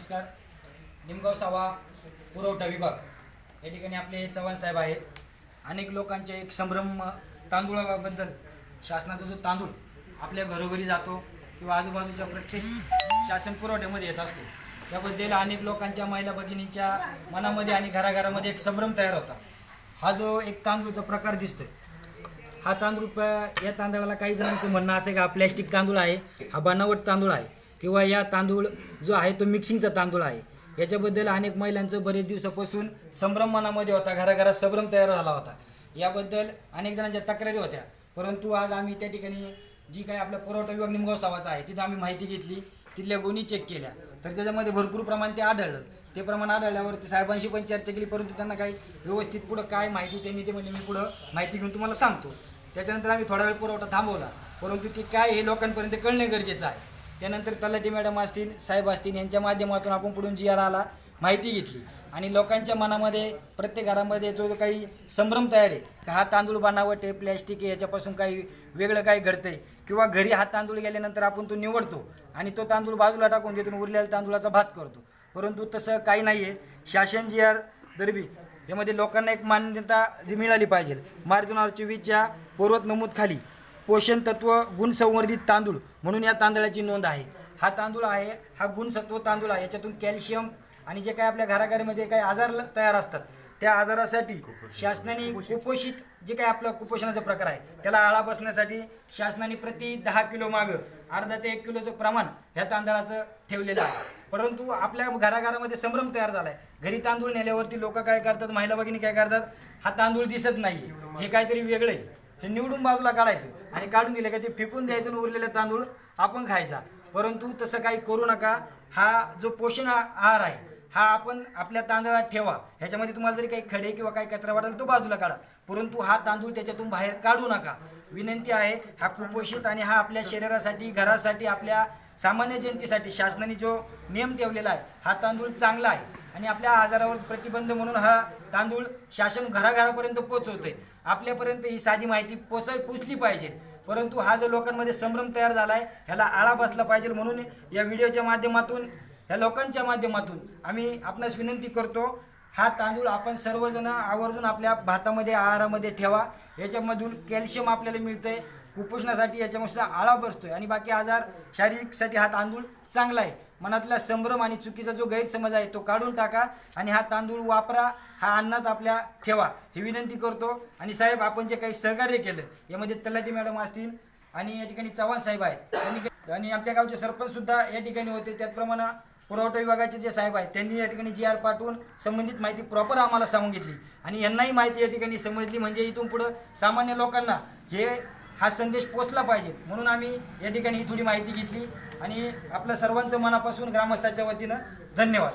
नमस्कार. निमगाव सावा पुरवठा विभाग. या ठिकाणी आपले चव्हाण साहेब आहेत. अनेक लोकांचे एक संभ्रम तांदूळाबद्दल शासनाचा जो तांदूळ आपल्या घरोघरी जातो किंवा आजूबाजूच्या प्रत्येक शासन पुरवठ्यामध्ये येत असतो. त्याबद्दल अनेक लोकांच्या महिला भगिनींच्या मनामध्ये आणि घराघरामध्ये एक संभ्रम तयार होता. हा जो एक तांदूळचा प्रकार दिसतोय हा तांदूळ प- या तांदळाला काही जणांचं म्हणणं असं आहे का प्लॅस्टिक तांदूळ आहे हा बनावट तांदूळ आहे. किंवा या तांदूळ जो आहे तो मिक्सिंगचा तांदूळ आहे. याच्याबद्दल अनेक महिलांचं बरेच दिवसापासून संभ्रम मनामध्ये होता घराघरात संभ्रम तयार झाला होता. याबद्दल अनेक जणांच्या तक्रारी होत्या. परंतु आज आम्ही त्या ठिकाणी जी काही आपला पुरवठा विभाग निमगाव सावाचा आहे तिथं आम्ही माहिती घेतली. तिथल्या गुन्हे चेक केल्या. तर त्याच्यामध्ये भरपूर प्रमाण ते आढळलं. ते प्रमाण आढळल्यावर ते साहेबांशी पण चर्चा केली परंतु त्यांना काही व्यवस्थित पुढं काय माहिती त्यांनी ते म्हणजे मी पुढं माहिती घेऊन तुम्हाला सांगतो. त्याच्यानंतर आम्ही थोडा वेळ पुरवठा थांबवला. परंतु ते काय हे लोकांपर्यंत कळणे गरजेचं आहे. त्यानंतर तलाठी मॅडम असतील साहेब असतील यांच्या माध्यमातून आपण पुढून जी आर आला माहिती घेतली. आणि लोकांच्या मनामध्ये प्रत्येक घरामध्ये जो जो काही संभ्रम तयार आहे का हा तांदूळ बनावट आहे प्लॅस्टिक आहे याच्यापासून काही वेगळं काही घडतंय किंवा घरी हा तांदूळ गेल्यानंतर आपण तो निवडतो आणि तो तांदूळ बाजूला टाकून देतो उरलेल्या तांदुळाचा तांदूळाचा भात करतो. परंतु तसं काही नाही आहे शासन जी आर दरबी यामध्ये लोकांना एक मान्यता मिळाली पाहिजे. मार्च वीजच्या चोवीसच्या पूर्वत नमूद खाली. पोषण तत्व गुणसंवर्धित तांदूळ म्हणून या तांदळाची नोंद आहे. हा तांदूळ आहे हा गुणसत्व तांदूळ आहे. याच्यातून कॅल्शियम आणि जे काही आपल्या घराघरामध्ये काही आजार तयार असतात त्या आजारासाठी शासनाने कुपोषित जे काही आपलं कुपोषणाचा प्रकार आहे त्याला आळा बसण्यासाठी शासनाने प्रति दहा किलो मागं अर्धा ते एक किलोचं प्रमाण ह्या तांदळाचं ठेवलेलं आहे. परंतु आपल्या घराघरामध्ये संभ्रम तयार झालाय. घरी तांदूळ नेल्यावरती लोक काय करतात महिला भगिनी काय करतात हा तांदूळ दिसत नाही हे काहीतरी वेगळं आहे. हे निवडून बाजूला काढायचं. आणि काढून दिलं का ते फेकून द्यायचं आणि उरलेला तांदूळ आपण खायचा. परंतु तसं काही करू नका. हा जो पोषण आहार आहे हा आपण आपल्या तांदळात ठेवा. ह्याच्यामध्ये तुम्हाला जरी काही खडे किंवा काही कचरा वाटेल तो बाजूला काढा. परंतु हा तांदूळ त्याच्यातून बाहेर काढू नका. विनंती आहे हा कुपोषित आणि हा आपल्या शरीरासाठी घरासाठी आपल्या सामान्य जनतेसाठी शासनाने जो नियम ठेवलेला आहे हा तांदूळ चांगला आहे. आणि आपल्या आजारावर प्रतिबंध म्हणून हा तांदूळ शासन घराघरापर्यंत पोहोचवतंय. आपल्यापर्यंत ही साधी माहिती पोच पोचली पाहिजे. परंतु हा जो लोकांमध्ये संभ्रम तयार झाला आहे ह्याला आळा बसला पाहिजे म्हणून या व्हिडिओच्या माध्यमातून ह्या लोकांच्या माध्यमातून आम्ही आपणास विनंती करतो हा तांदूळ आपण सर्वजण आवर्जून आपल्या भातामध्ये आहारामध्ये ठेवा. याच्यामधून कॅल्शियम आपल्याला मिळतंय. कुपोषणासाठी याच्यामध्ये आळा बसतोय. आणि बाकी आजार शारीरिकसाठी हा तांदूळ चांगला आहे. मनातला संभ्रम आणि चुकीचा जो गैरसमज आहे तो काढून टाका आणि हा तांदूळ वापरा हा अन्नात आपल्या ठेवा ही विनंती करतो. आणि साहेब आपण जे काही सहकार्य केलं यामध्ये तलाठी मॅडम असतील आणि या ठिकाणी चव्हाण साहेब आहेत. त्यांनी आणि आपल्या गावचे सरपंच सुद्धा या ठिकाणी होते. त्याचप्रमाणे पुरवठा विभागाचे जे साहेब आहेत त्यांनी या ठिकाणी जी आर पाठवून संबंधित माहिती प्रॉपर आम्हाला सांगून घेतली. आणि यांनाही माहिती या ठिकाणी समजली. म्हणजे इथून पुढं सामान्य लोकांना हे हा संदेश पोचला पाहिजे. म्हणून आम्ही या ठिकाणी ही थोडी माहिती घेतली आणि आपलं सर्वांचं मनापासून ग्रामस्थाच्या वतीनं धन्यवाद.